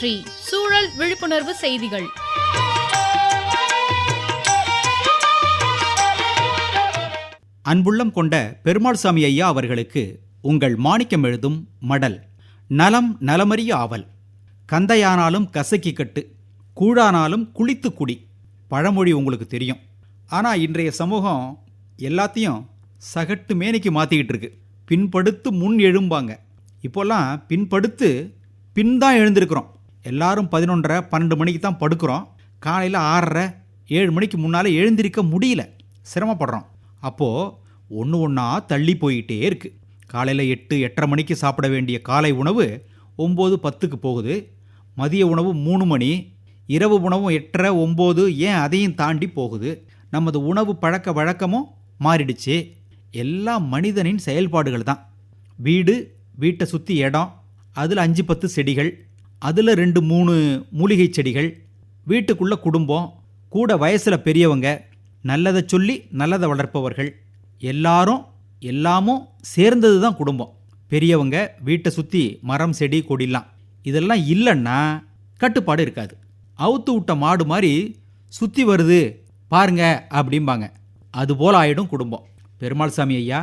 சுற்றி சூழல் விழிப்புணர்வு செய்திகள். அன்புள்ளம் கொண்ட பெருமாள் சாமி ஐயா அவர்களுக்கு உங்கள் மாணிக்கம் எழுதும் மடல் நலம் நலமறிய ஆவல். கந்தையானாலும் கசக்கி கட்டு கூழானாலும் குளித்து குடி பழமொழி உங்களுக்கு தெரியும். ஆனால் இன்றைய சமூகம் எல்லாத்தையும் சகட்டு மேனிக்கு மாற்றிக்கிட்டு இருக்கு. பின்படுத்து முன் எழும்பாங்க. இப்போல்லாம் பின்படுத்து பின் தான் எழுந்திருக்கிறோம். எல்லாரும் பதினொன்றரை பன்னெண்டு மணிக்கு தான் படுக்கிறோம். காலையில் ஆறரை ஏழு மணிக்கு முன்னால் எழுந்திருக்க முடியல. சிரமப்படுறோம். அப்போது ஒன்று ஒன்றா தள்ளி போயிட்டே இருக்குது காலையில் எட்டு எட்டரை மணிக்கு சாப்பிட வேண்டிய காலை உணவு ஒம்பது பத்துக்கு போகுது. மதிய உணவு மூணு மணி இரவு உணவும் எட்டரை ஒம்பது ஏன் அதையும் தாண்டி போகுது? நமது உணவு பழக்க வழக்கமும் மாறிடுச்சு. எல்லாம் மனிதனின் செயல்பாடுகள் தான். வீடு வீட்டை சுற்றி இடம் அதில் அஞ்சு பத்து செடிகள் அதில் ரெண்டு மூணு மூலிகை செடிகள் வீட்டுக்குள்ளே குடும்பம் கூட வயசில் பெரியவங்க நல்லதை சொல்லி நல்லதை வளர்ப்பவர்கள். எல்லாரும் எல்லாமும் சேர்ந்தது தான் குடும்பம். பெரியவங்க வீட்டை சுற்றி மரம் செடி கொடிலாம். இதெல்லாம் இல்லைன்னா கட்டுப்பாடு இருக்காது. அவுத்து விட்ட மாடு மாதிரி சுற்றி வருது பாருங்க அப்படிம்பாங்க. அதுபோல் ஆயிடும் குடும்பம். பெருமாள் சாமி ஐயா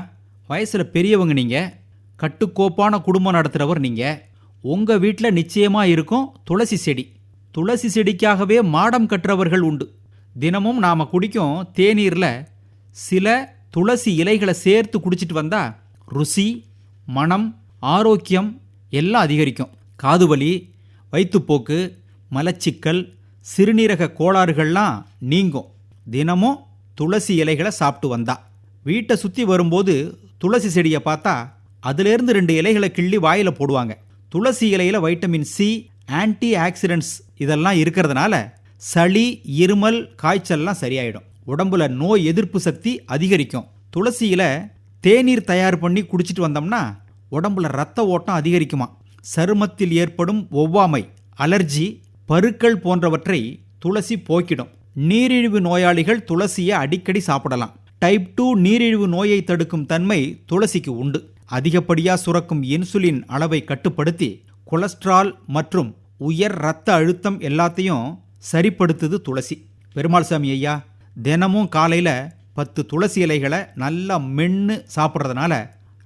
வயசில் பெரியவங்க நீங்கள் கட்டுக்கோப்பான குடும்பம் நடத்துகிறவர் நீங்கள் உங்கள் வீட்டில் நிச்சயமாக இருக்கும் துளசி செடி. துளசி செடிக்காகவே மாடம் கற்றவர்கள் உண்டு. தினமும் நாம் குடிக்கும் தேநீரில் சில துளசி இலைகளை சேர்த்து குடிச்சிட்டு வந்தால் ருசி மனம் ஆரோக்கியம் எல்லாம் அதிகரிக்கும். காதுவலி வயிற்றுப்போக்கு மலச்சிக்கல் சிறுநீரக கோளாறுகள்லாம் நீங்கும். தினமும் துளசி இலைகளை சாப்பிட்டு வந்தா. வீட்டை சுற்றி வரும்போது துளசி செடியை பார்த்தா அதிலேருந்து ரெண்டு இலைகளை கிள்ளி வாயில் போடுவாங்க. துளசி இலையில் வைட்டமின் சி ஆன்டி ஆக்சிடென்ட்ஸ் இதெல்லாம் இருக்கிறதுனால சளி இருமல் காய்ச்சல்லாம் சரியாயிடும். உடம்புல நோய் எதிர்ப்பு சக்தி அதிகரிக்கும். துளசியில் தேநீர் தயார் பண்ணி குடிச்சிட்டு வந்தோம்னா உடம்புல ரத்த ஓட்டம் அதிகரிக்குமா? சருமத்தில் ஏற்படும் ஒவ்வாமை அலர்ஜி பருக்கள் போன்றவற்றை துளசி போக்கிடும். நீரிழிவு நோயாளிகள் துளசியை அடிக்கடி சாப்பிடலாம். டைப் டூ நீரிழிவு நோயை தடுக்கும் தன்மை துளசிக்கு உண்டு. அதிகப்படியாக சுரக்கும் இன்சுலின் அளவை கட்டுப்படுத்தி கொலஸ்ட்ரால் மற்றும் உயர் இரத்த அழுத்தம் எல்லாத்தையும் சரிப்படுத்துது துளசி. பெருமாள் சாமி ஐயா தினமும் காலையில் பத்து துளசி இலைகளை நல்லா மென்று சாப்பிட்றதுனால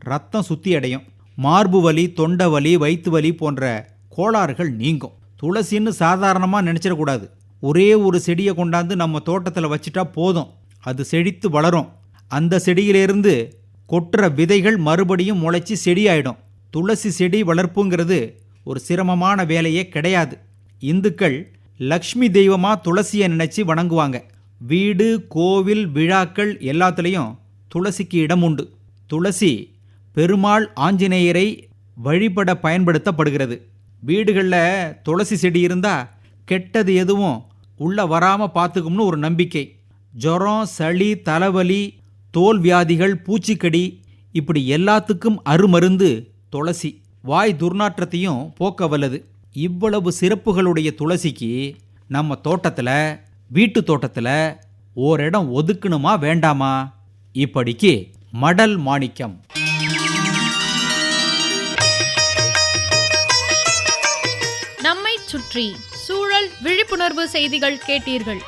ரத்தம் சுத்தி அடையும். மார்பு வலி தொண்டை வலி வயிற்று வலி போன்ற கோளாறுகள் நீங்கும். துளசின்னு சாதாரணமாக நினச்சிடக்கூடாது ஒரே ஒரு செடியை கொண்டாந்து நம்ம தோட்டத்தில் வச்சுட்டா போதும். அது செழித்து வளரும். அந்த செடியிலிருந்து கொட்டுற விதைகள் மறுபடியும் முளைச்சி செடியாயிடும். துளசி செடி வளர்ப்புங்கிறது ஒரு சிரமமான வேலையே கிடையாது. இந்துக்கள் லக்ஷ்மி தெய்வமாக துளசியை நினைச்சி வணங்குவாங்க. வீடு கோவில் விழாக்கள் எல்லாத்துலேயும் துளசிக்கு இடம் உண்டு. துளசி பெருமாள் ஆஞ்சநேயரை வழிபட பயன்படுத்தப்படுகிறது. வீடுகளில் துளசி செடி இருந்தால் கெட்டது எதுவும் உள்ளே வராமல் பார்த்துக்கும்னு ஒரு நம்பிக்கை. ஜுரம் சளி தலைவலி தோல் வியாதிகள் பூச்சிக்கடி இப்படி எல்லாத்துக்கும் அருமருந்து துளசி. வாய் துர்நாற்றத்தையும் போக்க வல்லது. இவ்வளவு சிறப்புகளுடைய துளசிக்கு நம்ம தோட்டத்தில் வீட்டு தோட்டத்தில் ஓரிடம் ஒதுக்கணுமா வேண்டாமா? இப்படிக்கு மடல் மாணிக்கம். நம்மை சுற்றி சூழல் விழிப்புணர்வு செய்திகள் கேட்டீர்கள்.